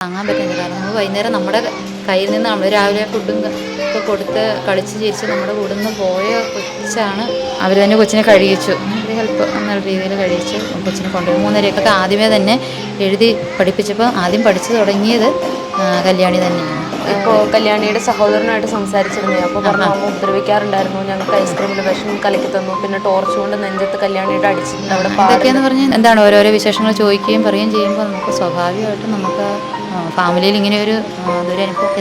താങ്ങാൻ പറ്റുന്നില്ല കാരണം നമ്മൾ വൈകുന്നേരം നമ്മുടെ കയ്യിൽ നിന്ന് നമ്മൾ രാവിലെ ഫുഡും ഒക്കെ കൊടുത്ത് കളിച്ച് ചിരിച്ച് നമ്മുടെ കൂടെ നിന്ന് പോയ കൊച്ചാണ് അവർ തന്നെ കൊച്ചിനെ കഴിയിച്ചു. ഒരു ഹെൽപ്പ് എന്നുള്ള രീതിയിൽ കഴിയിച്ച് കൊച്ചിനെ കൊണ്ടുപോയി മൂന്നരയൊക്കെ ആദ്യമേ തന്നെ എഴുതി പഠിപ്പിച്ചപ്പോൾ ആദ്യം പഠിച്ചു തുടങ്ങിയത് കല്യാണി തന്നെയാണ്. ഇപ്പോൾ കല്യാണിയുടെ സഹോദരനായിട്ട് സംസാരിച്ചിരുന്നു. അപ്പോൾ പറഞ്ഞു അമ്മ ഉപദ്രവിക്കാറുണ്ടായിരുന്നു ഞങ്ങൾക്ക് ഐസ്ക്രീമിൽ വിഷം കലക്കി തന്നു. പിന്നെ ടോർച്ച് കൊണ്ട് നെഞ്ചത്ത് കല്യാണിയുടെ അടിച്ചിട്ടുണ്ട്. അവിടെ പാ- പറഞ്ഞാൽ പറഞ്ഞ് എന്താണ് ഓരോരോ വിശേഷങ്ങൾ ചോദിക്കുകയും പറയുകയും ചെയ്യുമ്പോൾ നമുക്ക് സ്വാഭാവികമായിട്ടും നമുക്ക് ഫാമിലിയിൽ ഇങ്ങനെ ഒരു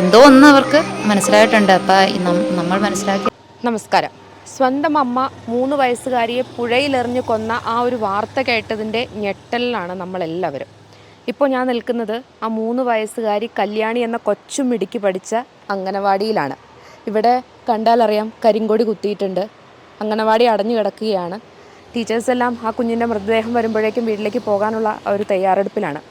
എന്തോ ഒന്ന് അവർക്ക് മനസ്സിലായിട്ടുണ്ട്. അപ്പം നമ്മൾ മനസ്സിലാക്കി. നമസ്കാരം. സ്വന്തം അമ്മ മൂന്ന് വയസ്സുകാരിയെ പുഴയിലെറിഞ്ഞു കൊന്ന ആ ഒരു വാർത്ത കേട്ടതിന്റെ ഞെട്ടലിലാണ് നമ്മളെല്ലാവരും. ഇപ്പോൾ ഞാൻ നിൽക്കുന്നത് ആ മൂന്ന് വയസ്സുകാരി കല്യാണി എന്ന കൊച്ചു മിടുക്കി പഠിച്ച അംഗനവാടിയിലാണ്. ഇവിടെ കണ്ടാലറിയാം കരിങ്കൊടി കുത്തിയിട്ടുണ്ട്. അംഗനവാടി അടഞ്ഞു കിടക്കുകയാണ്. ടീച്ചേഴ്സെല്ലാം ആ കുഞ്ഞിന്റെ മൃതദേഹം വരുമ്പോഴേക്കും വീട്ടിലേക്ക് പോകാനുള്ള ഒരു തയ്യാറെടുപ്പിലാണ്.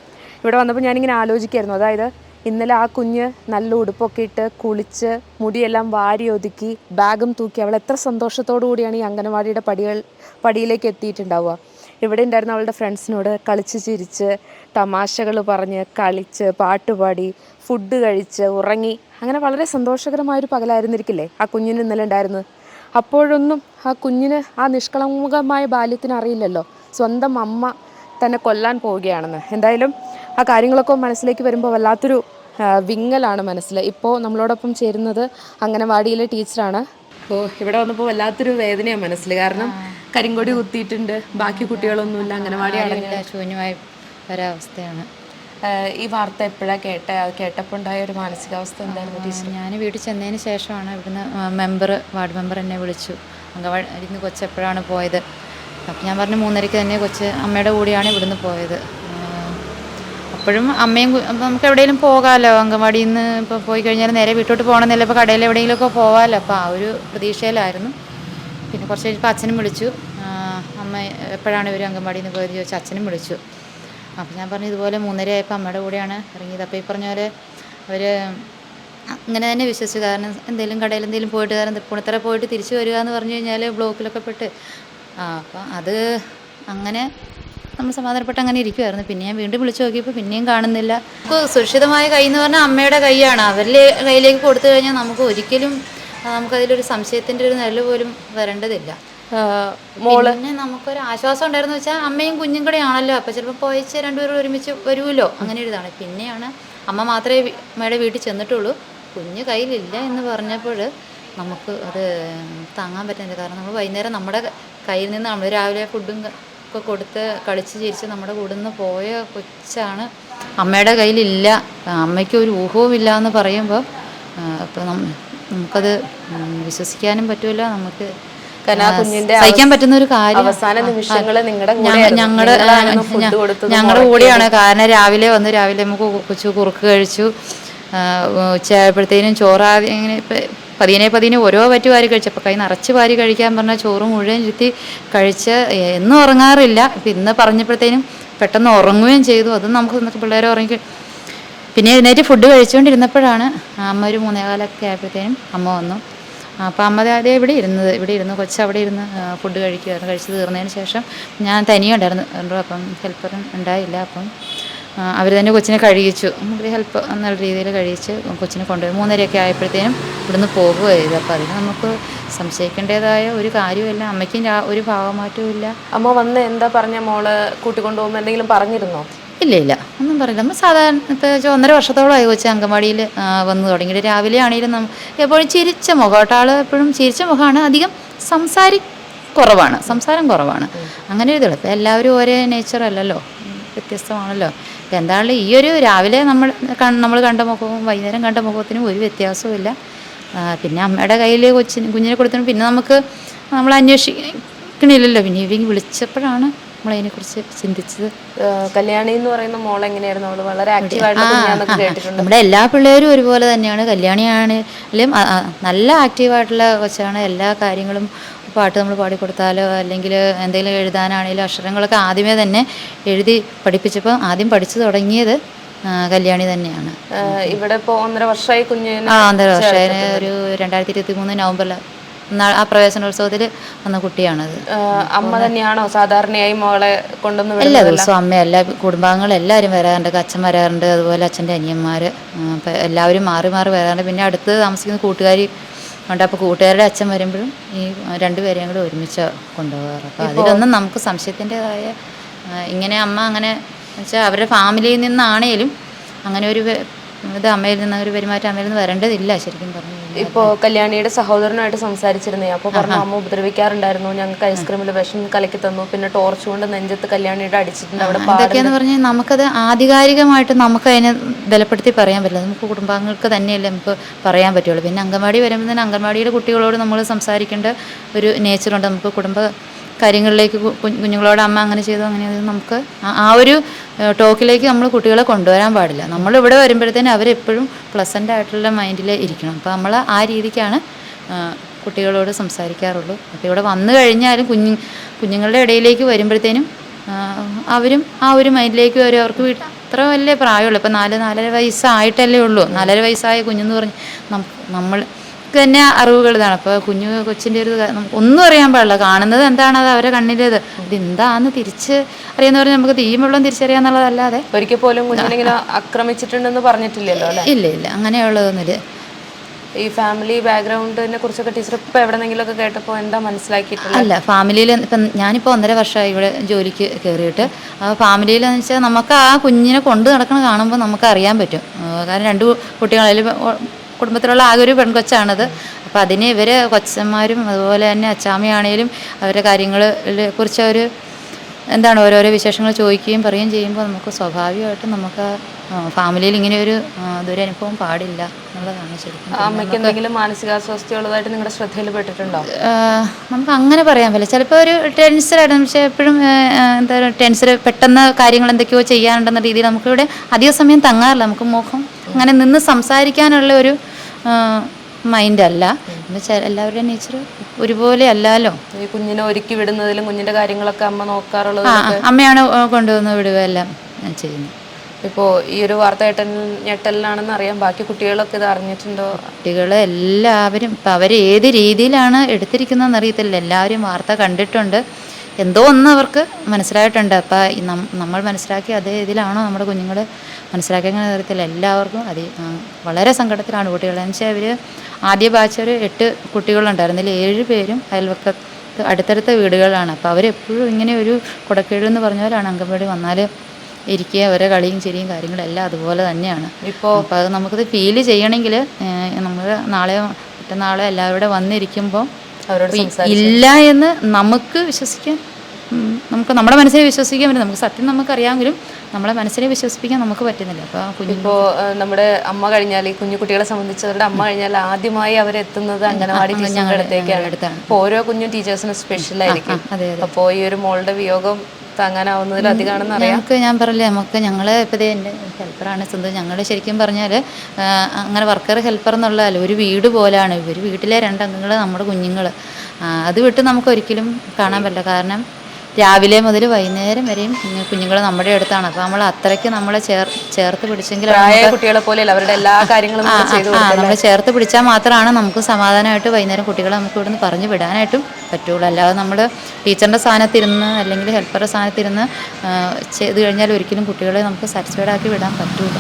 ഇവിടെ വന്നപ്പോൾ ഞാനിങ്ങനെ ആലോചിക്കായിരുന്നു. അതായത് ഇന്നലെ ആ കുഞ്ഞ് നല്ല ഉടുപ്പൊക്കെ ഇട്ട് കുളിച്ച് മുടിയെല്ലാം വാരി ഒതുക്കി ബാഗും തൂക്കി അവൾ എത്ര സന്തോഷത്തോടു കൂടിയാണ് ഈ അംഗനവാടിയുടെ പടികൾ പടിയിലേക്ക് എത്തിയിട്ടുണ്ടാവുക. ഇവിടെ ഉണ്ടായിരുന്ന അവളുടെ ഫ്രണ്ട്സിനോട് കളിച്ച് ചിരിച്ച് തമാശകൾ പറഞ്ഞ് കളിച്ച് പാട്ടുപാടി ഫുഡ് കഴിച്ച് ഉറങ്ങി. അങ്ങനെ വളരെ സന്തോഷകരമായൊരു പകലായിരുന്നിരിക്കില്ലേ ആ കുഞ്ഞിന് ഇന്നലെ ഉണ്ടായിരുന്നത് അപ്പോഴൊന്നും ആ കുഞ്ഞിന് ആ നിഷ്കളങ്കമായ ബാല്യത്തിന് അറിയില്ലല്ലോ സ്വന്തം അമ്മ തന്നെ കൊല്ലാൻ പോവുകയാണെന്ന്. എന്തായാലും ആ കാര്യങ്ങളൊക്കെ മനസ്സിലേക്ക് വരുമ്പോൾ വല്ലാത്തൊരു വിങ്ങലാണ് മനസ്സിൽ ഇപ്പോൾ നമ്മളോടൊപ്പം ചേരുന്നത് അംഗനവാടിയിലെ ടീച്ചറാണ്. അപ്പോൾ ഇവിടെ വന്നപ്പോൾ വല്ലാത്തൊരു വേദനയാണ് മനസ്സിൽ കാരണം കരിങ്കൊടി കുത്തിയിട്ടുണ്ട്. ബാക്കി കുട്ടികളൊന്നുമില്ല. അംഗനവാടി ശൂന്യമായ ഒരവസ്ഥയാണ്. ഈ വാർത്ത എപ്പോഴാണ് കേട്ട കേട്ടപ്പോൾ ഉണ്ടായ ഒരു മാനസികാവസ്ഥ എന്തായിരുന്നു ടീച്ചർ ഞാൻ വീട്ടിൽ ചെന്നതിന് ശേഷമാണ് ഇവിടുന്ന് മെമ്പർ വാർഡ് മെമ്പർ എന്നെ വിളിച്ചു. അംഗൻവാടി കൊച്ചെപ്പോഴാണ് കൊച്ച് പോയത്? അപ്പം ഞാൻ പറഞ്ഞു മൂന്നരയ്ക്ക് തന്നെ കൊച്ച് അമ്മയുടെ കൂടിയാണ് ഇവിടുന്ന് പോയത്. അപ്പോഴും അമ്മയും നമുക്ക് എവിടെയെങ്കിലും പോകാമല്ലോ അംഗൻവാടിയിൽ നിന്ന് ഇപ്പോൾ പോയി കഴിഞ്ഞാൽ നേരെ വീട്ടോട്ട് പോകണമെന്നില്ല. ഇപ്പോൾ കടയിൽ എവിടെയെങ്കിലുമൊക്കെ പോകാമല്ലോ അപ്പോൾ ആ ഒരു പ്രതീക്ഷയിലായിരുന്നു. പിന്നെ കുറച്ച് കഴിഞ്ഞപ്പോൾ അച്ഛനും വിളിച്ചു. അമ്മ എപ്പോഴാണ് ഇവർ അംഗൻവാടിയിൽ നിന്ന് പോയത് ചോദിച്ചു അച്ഛനും വിളിച്ചു. അപ്പോൾ ഞാൻ പറഞ്ഞു ഇതുപോലെ മൂന്നര ആയപ്പോൾ അമ്മയുടെ കൂടെയാണ് ഇറങ്ങിയത്. അപ്പോൾ ഈ പറഞ്ഞ പോലെ അവർ അങ്ങനെ തന്നെ വിശ്വസിച്ചു. കാരണം എന്തെങ്കിലും കടയിൽ എന്തെങ്കിലും പോയിട്ട് കാരണം തൃപ്പൂണിത്തറ പോയിട്ട് തിരിച്ചു വരിക എന്ന് പറഞ്ഞു കഴിഞ്ഞാൽ ബ്ലോക്കിലൊക്കെ പെട്ട്. ആ അപ്പം അത് അങ്ങനെ നമ്മൾ സമാധാനപ്പെട്ട് അങ്ങനെ ഇരിക്കുമായിരുന്നു പിന്നെ ഞാൻ വീണ്ടും വിളിച്ചു നോക്കിയപ്പോൾ പിന്നെയും കാണുന്നില്ല. നമുക്ക് സുരക്ഷിതമായ കൈ എന്ന് പറഞ്ഞാൽ അമ്മയുടെ കൈയാണ്. അവരുടെ കയ്യിലേക്ക് കൊടുത്തു കഴിഞ്ഞാൽ നമുക്ക് ഒരിക്കലും നമുക്കതിലൊരു സംശയത്തിന്റെ ഒരു നിഴൽ പോലും വരേണ്ടതില്ല. മോൾ? പിന്നെ നമുക്കൊരു ആശ്വാസം ഉണ്ടായിരുന്നു വെച്ചാൽ അമ്മയും കുഞ്ഞും കൂടെ ആണല്ലോ. അപ്പം ചിലപ്പോൾ പോയച്ച് രണ്ടുപേരും ഒരുമിച്ച് വരുമല്ലോ. അങ്ങനെ ഒരു ഇതാണ്. പിന്നെയാണ് അമ്മ മാത്രമേ അമ്മയുടെ വീട്ടിൽ ചെന്നിട്ടുള്ളൂ. കുഞ്ഞ് കയ്യിലില്ല എന്ന് പറഞ്ഞപ്പോൾ നമുക്ക് അത് താങ്ങാൻ പറ്റുന്നില്ല. കാരണം നമ്മൾ വൈകുന്നേരം നമ്മുടെ കയ്യിൽ നിന്ന് നമ്മൾ രാവിലെ ഫുഡും ഒക്കെ കൊടുത്ത് കളിച്ച് ചിരിച്ച് നമ്മുടെ കൂടെ നിന്ന് പോയ കൊച്ചാണ്. അമ്മയുടെ കയ്യിലില്ല. അമ്മയ്ക്ക് ഒരു ഊഹവും ഇല്ല എന്ന് പറയുമ്പോൾ അപ്പോൾ നമുക്കത് വിശ്വസിക്കാനും പറ്റില്ല നമുക്ക് സഹിക്കാൻ പറ്റുന്ന ഒരു കാര്യം. അവസാന നിമിഷങ്ങൾ നിങ്ങളുടെ ഞങ്ങളുടെ ഞങ്ങളുടെ കൂടെയാണ്. കാരണം രാവിലെ വന്ന് രാവിലെ നമുക്ക് കൊച്ചു കുറുക്ക് കഴിച്ചു. ഉച്ചയായപ്പോഴത്തേനും ചോറാതി ഇങ്ങനെ ഇപ്പം പതിനെ പതിനെ ഓരോ പറ്റി വാരി കഴിച്ചു. കൈ നിറച്ച് വാരി കഴിക്കാൻ പറഞ്ഞാൽ ചോറ് മുഴുവൻ ചുറ്റി കഴിച്ച് എന്നും ഉറങ്ങാറില്ല. ഇപ്പം ഇന്ന് പറഞ്ഞപ്പോഴത്തേനും പെട്ടെന്ന് ഉറങ്ങുകയും ചെയ്തു. അതും നമുക്ക് ഇന്നത്തെ പിള്ളേരെ ഉറങ്ങി പിന്നെ എഴുന്നേറ്റ് ഫുഡ് കഴിച്ചുകൊണ്ടിരുന്നപ്പോഴാണ് അമ്മ ഒരു മൂന്നേകാലൊക്കെ ആയപ്പോഴത്തേനും അമ്മ വന്നു. അപ്പോൾ അമ്മ അതേ ഇവിടെ ഇരുന്നത്. ഇവിടെ ഇരുന്ന്. കൊച്ച് അവിടെ ഇരുന്ന് ഫുഡ് കഴിക്കുമായിരുന്നു കഴിച്ച് തീർന്നതിന് ശേഷം ഞാൻ തനിയുണ്ടായിരുന്നു. അപ്പം ഹെൽപ്പർ ഉണ്ടായില്ല. അപ്പം അവർ തന്നെ കൊച്ചിനെ കഴിയിച്ചു. ഒരു ഹെൽപ്പ് എന്നുള്ള രീതിയിൽ കഴിയിച്ച് കൊച്ചിനെ കൊണ്ടുപോയി. മൂന്നരയൊക്കെ ആയപ്പോഴത്തേനും ഇവിടുന്ന് പോകുക ചെയ്തു അപ്പോൾ അതിന് നമുക്ക് സംശയിക്കേണ്ടതായ ഒരു കാര്യമില്ല അമ്മയ്ക്കും ഒരു ഭാവമാറ്റവും ഇല്ല. അമ്മ വന്ന് എന്താ പറഞ്ഞ മോൾ? കൂട്ടിക്കൊണ്ടുപോകുമ്പോൾ എന്തെങ്കിലും പറഞ്ഞിരുന്നോ? ഇല്ല ഇല്ല. ഒന്നും പറയില്ല നമ്മൾ സാധാരണ ഇപ്പോൾ ഒന്നര വർഷത്തോളമായി കൊച്ചു അങ്കൻവാടിയിൽ വന്ന് തുടങ്ങിയിട്ട്. രാവിലെ ആണെങ്കിലും നമ്മൾ എപ്പോഴും ചിരിച്ച മുഖം. കേട്ടോ എപ്പോഴും ചിരിച്ച മുഖമാണ്. അധികം സംസാരി കുറവാണ്. സംസാരം കുറവാണ്. അങ്ങനെ ഒരു ഇതുള്ളൂ ഇപ്പോൾ എല്ലാവരും ഒരേ നേച്ചർ അല്ലല്ലോ. വ്യത്യസ്തമാണല്ലോ. എന്തായാലും ഈ ഒരു രാവിലെ നമ്മൾ നമ്മൾ കണ്ട മുഖവും വൈകുന്നേരം കണ്ട മുഖത്തിനും ഒരു വ്യത്യാസവും ഇല്ല. പിന്നെ അമ്മയുടെ കയ്യിൽ കൊച്ചിന് കുഞ്ഞിനെ കൊടുത്തിന് പിന്നെ നമുക്ക് നമ്മൾ അന്വേഷിക്കണില്ലല്ലോ. പിന്നെ ഇവ വിളിച്ചപ്പോഴാണ് നമ്മളതിനെക്കുറിച്ച് ചിന്തിച്ചത്. കല്യാണി എന്ന് പറയുന്ന മോൾ എങ്ങനെയായിരുന്നു? അവൾ വളരെ കുഞ്ഞാന്നൊക്കെ കേട്ടിട്ടുണ്ട്. നമ്മുടെ എല്ലാ പിള്ളേരും ഒരുപോലെ തന്നെയാണ്. കല്യാണിയാണെങ്കിലും നല്ല ആക്റ്റീവായിട്ടുള്ള കൊച്ചാണ്. എല്ലാ കാര്യങ്ങളും പാട്ട് നമ്മൾ പാടിക്കൊടുത്താലോ അല്ലെങ്കിൽ എന്തെങ്കിലും എഴുതാനാണെങ്കിലും അക്ഷരങ്ങളൊക്കെ ആദ്യമേ തന്നെ എഴുതി പഠിപ്പിച്ചപ്പോൾ ആദ്യം പഠിച്ചു തുടങ്ങിയത് കല്യാണി തന്നെയാണ്. ഇവിടെ ഇപ്പോ ഒന്നര വർഷമായി കുഞ്ഞിന് ആ ഒന്നര വർഷമായി. ഒരു രണ്ടായിരത്തി ഇരുപത്തി മൂന്ന് നവംബറിൽ ആ പ്രവേശനോത്സവത്തിൽ വന്ന കുട്ടിയാണത്. അമ്മ തന്നെയാണോ സാധാരണയായി മോളെ കൊണ്ടുവന്ന് എല്ലാ ദിവസവും അമ്മ എല്ലാ കുടുംബാംഗങ്ങൾ എല്ലാവരും വരാറുണ്ട്. അച്ഛൻ വരാറുണ്ട് അതുപോലെ അച്ഛന്റെ അനിയന്മാർ എല്ലാവരും മാറി മാറി വരാറുണ്ട്. പിന്നെ അടുത്ത് താമസിക്കുന്ന കൂട്ടുകാർ ഉണ്ട്. അപ്പോൾ കൂട്ടുകാരുടെ അച്ഛൻ വരുമ്പോഴും ഈ രണ്ടുപേരെയും കൂടെ ഒരുമിച്ച് കൊണ്ടുപോകാറ്. അപ്പോൾ അതിലൊന്നും നമുക്ക് സംശയത്തിന്റെതായ ഇങ്ങനെ അമ്മ അങ്ങനെ വെച്ചാൽ അവരുടെ ഫാമിലിയിൽ നിന്നാണേലും അങ്ങനെ ഒരു ഇത് അമ്മയിൽ നിന്ന് ഒരു പെരുമാറ്റം അമ്മയിൽ നിന്ന് വരേണ്ടതില്ല ശരിക്കും പറഞ്ഞു. ഇപ്പോ കല്യാണിയുടെ സഹോദരനായിട്ട് സംസാരിച്ചിരുന്നേ അപ്പോൾ പറഞ്ഞു അമ്മ ഉപദ്രവിക്കാറുണ്ടായിരുന്നു ഞങ്ങൾക്ക് ഐസ്ക്രീമിൽ വിഷം കലക്കി തന്നു പിന്നെ ടോർച്ച് കൊണ്ട് നെഞ്ചത്ത് കല്യാണിയുടെ അടിച്ചിട്ടുണ്ട് അവിടെ അതൊക്കെയെന്ന് പറഞ്ഞാൽ നമുക്കത് ആധികാരികമായിട്ട് നമുക്ക് അതിനെ ബലപ്പെടുത്തി പറയാൻ പറ്റില്ല. നമുക്ക് കുടുംബാംഗങ്ങൾക്ക് തന്നെയല്ലേ നമുക്ക് പറയാൻ പറ്റുള്ളൂ. പിന്നെ അംഗൻവാടി വരുമ്പോൾ തന്നെ അംഗൻവാടിയുടെ കുട്ടികളോട് നമ്മൾ സംസാരിക്കേണ്ട ഒരു നേച്ചറുണ്ട് നമുക്ക് കുടുംബ കാര്യങ്ങളിലേക്ക് കുഞ്ഞുങ്ങളോട് അമ്മ അങ്ങനെ ചെയ്തു അങ്ങനെ നമുക്ക് ആ- ഒരു ടോക്കിലേക്ക് നമ്മൾ കുട്ടികളെ കൊണ്ടുവരാൻ പാടില്ല. നമ്മൾ ഇവിടെ വരുമ്പോഴത്തേനും അവരെപ്പോഴും പ്ലസന്റ് ആയിട്ടുള്ള മൈൻഡിൽ ഇരിക്കണം. അപ്പോൾ നമ്മൾ ആ രീതിക്കാണ് കുട്ടികളോട് സംസാരിക്കാറുള്ളൂ. അപ്പോൾ ഇവിടെ വന്നു കഴിഞ്ഞാലും കുഞ്ഞു കുഞ്ഞുങ്ങളുടെ ഇടയിലേക്ക് വരുമ്പോഴത്തേനും അവരും ആ ഒരു മൈൻഡിലേക്ക് വരും. അവർക്ക് വീട്ടിൽ അത്ര വലിയ പ്രായമുള്ളൂ. ഇപ്പം നാല് നാലര വയസ്സായിട്ടല്ലേ ഉള്ളൂ. നാലര വയസ്സായ കുഞ്ഞെന്ന് പറഞ്ഞ് നമ്മൾ തന്നെ അറിവുകൾ ഇതാണ്. അപ്പോൾ കുഞ്ഞു കൊച്ചിന്റെ ഒരു ഒന്നും അറിയാൻ പാടില്ല. കാണുന്നത് എന്താണ് അത് അവരെ കണ്ണിലേത് ഇത് എന്താന്ന് തിരിച്ച് അറിയാന്ന് പറഞ്ഞാൽ നമുക്ക് തീയും വെള്ളം തിരിച്ചറിയാന്നുള്ളതല്ലാതെ ഒരിക്കൽ പോലും കുഞ്ഞിനെ ആക്രമിച്ചിട്ടുണ്ടെന്ന് പറഞ്ഞിട്ടില്ലല്ലോ അല്ലേ? ഇല്ല ഇല്ല. അങ്ങനെയുള്ളതൊന്നുമില്ല. ഈ ഫാമിലി ബാക്ക്ഗ്രൗണ്ടിനെ കുറിച്ചൊക്കെ ടീച്ചർ ഇപ്പൊ എവിടെന്നെങ്കിലും ഒക്കെ കേട്ടപ്പോൾ എന്താ മനസ്സിലാക്കിയിട്ടുള്ളത്? അല്ല ഫാമിലിയിൽ ഇപ്പം ഞാനിപ്പോൾ ഒന്നര വർഷമായി ഇവിടെ ജോലിക്ക് കയറിയിട്ട് ഫാമിലിയിൽ എന്ന് വെച്ചാൽ നമുക്ക് ആ കുഞ്ഞിനെ കൊണ്ട് നടക്കണ കാണുമ്പോൾ നമുക്ക് അറിയാൻ പറ്റും. കാരണം രണ്ട് കുട്ടികളതിൽ കുടുംബത്തിലുള്ള ആകെ ഒരു പെൺകൊച്ചാണത്. അപ്പോൾ അതിന് ഇവർ കൊച്ചന്മാരും അതുപോലെ തന്നെ അച്ചാമ്മയാണേലും അവരുടെ കാര്യങ്ങളെ കുറിച്ച് അവർ എന്താണ് ഓരോരോ വിശേഷങ്ങൾ ചോദിക്കുകയും പറയുകയും ചെയ്യുമ്പോൾ നമുക്ക് സ്വാഭാവികമായിട്ടും നമുക്ക് ഫാമിലിയിൽ ഇങ്ങനെ ഒരു ആ, അനുഭവം പാടില്ല എന്നുള്ളതാണ് ശരിക്കും അമ്മയ്ക്ക് എന്തെങ്കിലും നിങ്ങളുടെ നമുക്ക് അങ്ങനെ പറയാൻ പറ്റില്ല. ചിലപ്പോൾ ഒരു ടെൻസറായിട്ട് പക്ഷേ എപ്പോഴും എന്താ പറയുക ടെൻസർ പെട്ടെന്ന് കാര്യങ്ങൾ എന്തൊക്കെയോ ചെയ്യാനുണ്ടെന്ന രീതിയിൽ നമുക്കിവിടെ അധിക സമയം തങ്ങാറില്ല. നമുക്ക് മുഖം അങ്ങനെ നിന്ന് സംസാരിക്കാനുള്ള ഒരു മൈൻഡ് അല്ല. പിന്നെ എല്ലാവരുടെയും നേച്ചർ ഒരുപോലെ അല്ലല്ലോ ഈ കുഞ്ഞിനെ ഒരുക്കി വിടുന്നതിലും കുഞ്ഞിന്റെ കാര്യങ്ങളൊക്കെ അമ്മ നോക്കാറുള്ളത് അമ്മയാണ് കൊണ്ടുവന്ന് വിടുക എല്ലാം ചെയ്യുന്നത്. ഇപ്പോ ഈ ഒരു വാർത്ത ഏട്ടൻ ഞെട്ടലിനാണെന്ന് അറിയാം. ബാക്കി കുട്ടികളൊക്കെ ഇത് അറിഞ്ഞിട്ടുണ്ടോ? കുട്ടികൾ എല്ലാവരും ഇപ്പം അവർ ഏത് രീതിയിലാണ് എടുത്തിരിക്കുന്നതെന്ന് അറിയത്തില്ല. എല്ലാവരും വാർത്ത കണ്ടിട്ടുണ്ട്. എന്തോ ഒന്ന് അവർക്ക് മനസ്സിലായിട്ടുണ്ട്. അപ്പം നമ്മൾ മനസ്സിലാക്കി അതേ ഇതിലാണോ നമ്മുടെ കുഞ്ഞുങ്ങൾ മനസ്സിലാക്കിയെന്ന് അറിയത്തില്ല എല്ലാവർക്കും അതി വളരെ സങ്കടത്തിലാണ് കുട്ടികൾ എന്ന് വെച്ചാൽ അവർ ആദ്യ ബാച്ച് ഒരു എട്ട് കുട്ടികളുണ്ടായിരുന്നു അതിൽ ഏഴ് പേരും അയൽവക്ക അടുത്തടുത്ത വീടുകളാണ് അപ്പോൾ അവരെപ്പോഴും ഇങ്ങനെ ഒരു കുടക്കീഴെന്ന് പറഞ്ഞവരാണ് അംഗൻവാടി വന്നാൽ ഇരിക്കുക അവരെ കളിയും ചിരിയും കാര്യങ്ങളും എല്ലാം അതുപോലെ തന്നെയാണ്. ഇപ്പോൾ അപ്പോൾ അത് നമുക്കത് ഫീൽ ചെയ്യണമെങ്കിൽ നമ്മൾ നാളെയോ മറ്റന്നാളോ എല്ലാവരും വന്നിരിക്കുമ്പോൾ അവരോട് ഇല്ല എന്ന് നമുക്ക് വിശ്വസിക്കാൻ നമുക്ക് നമ്മുടെ മനസ്സിനെ വിശ്വസിക്കാൻ പറ്റും. നമുക്ക് സത്യം നമുക്കറിയാമെങ്കിലും നമ്മളെ മനസ്സിനെ വിശ്വസിപ്പിക്കാൻ നമുക്ക് പറ്റുന്നില്ല. അപ്പോൾ ഇപ്പോൾ ഇപ്പോ നമ്മുടെ അമ്മ കഴിഞ്ഞാൽ ഈ കുഞ്ഞു കുട്ടികളെ സംബന്ധിച്ച് അവരുടെ അമ്മ കഴിഞ്ഞാൽ ആദ്യമായി അവരെത്തുന്നത് അംഗനവാടി ടീച്ചറിനടുത്തേക്കാണ് അടുത്താണ്. അപ്പൊ ഓരോ കുഞ്ഞും ടീച്ചേഴ്സിന് സ്പെഷ്യൽ ആയിരിക്കും. അതെ അതെ. അപ്പോൾ ഈ ഒരു മോളുടെ വിയോഗം അറിയാം. ഞങ്ങൾക്ക് ഞാൻ പറഞ്ഞില്ലേ നമുക്ക് ഞങ്ങൾ ഇപ്പോൾ എന്റെ ഹെൽപ്പറാണ് സ്വന്തം. ഞങ്ങൾ ശരിക്കും പറഞ്ഞാൽ അങ്ങനെ വർക്കർ ഹെൽപ്പർ എന്നുള്ളതല്ല ഒരു വീട് പോലെയാണ് ഒരു വീട്ടിലെ രണ്ടംഗങ്ങൾ നമ്മുടെ കുഞ്ഞുങ്ങൾ അത് വിട്ട് നമുക്ക് ഒരിക്കലും കാണാൻ പറ്റില്ല. കാരണം രാവിലെ മുതൽ വൈകുന്നേരം വരെയും കുഞ്ഞുങ്ങൾ നമ്മുടെ അടുത്താണ്. അപ്പോൾ നമ്മൾ അത്രയ്ക്ക് നമ്മളെ ചേർ ചേർത്ത് പിടിച്ചെങ്കിൽ കുട്ടികളെ പോലെ അവരുടെ എല്ലാ കാര്യങ്ങളും നമ്മൾ ചേർത്ത് പിടിച്ചാൽ മാത്രമാണ് നമുക്ക് സമാധാനമായിട്ട് വൈകുന്നേരം കുട്ടികളെ നമുക്ക് ഇവിടുന്ന് പറഞ്ഞു വിടാനായിട്ടും പറ്റുള്ളൂ. അല്ലാതെ നമ്മൾ ടീച്ചറിന്റെ സ്ഥാനത്തിരുന്ന് അല്ലെങ്കിൽ ഹെൽപ്പറുടെ സ്ഥാനത്തിരുന്ന് ചെയ്ത് കഴിഞ്ഞാൽ ഒരിക്കലും കുട്ടികളെ നമുക്ക് സാറ്റിസ്ഫൈഡ് ആക്കി വിടാൻ പറ്റൂല.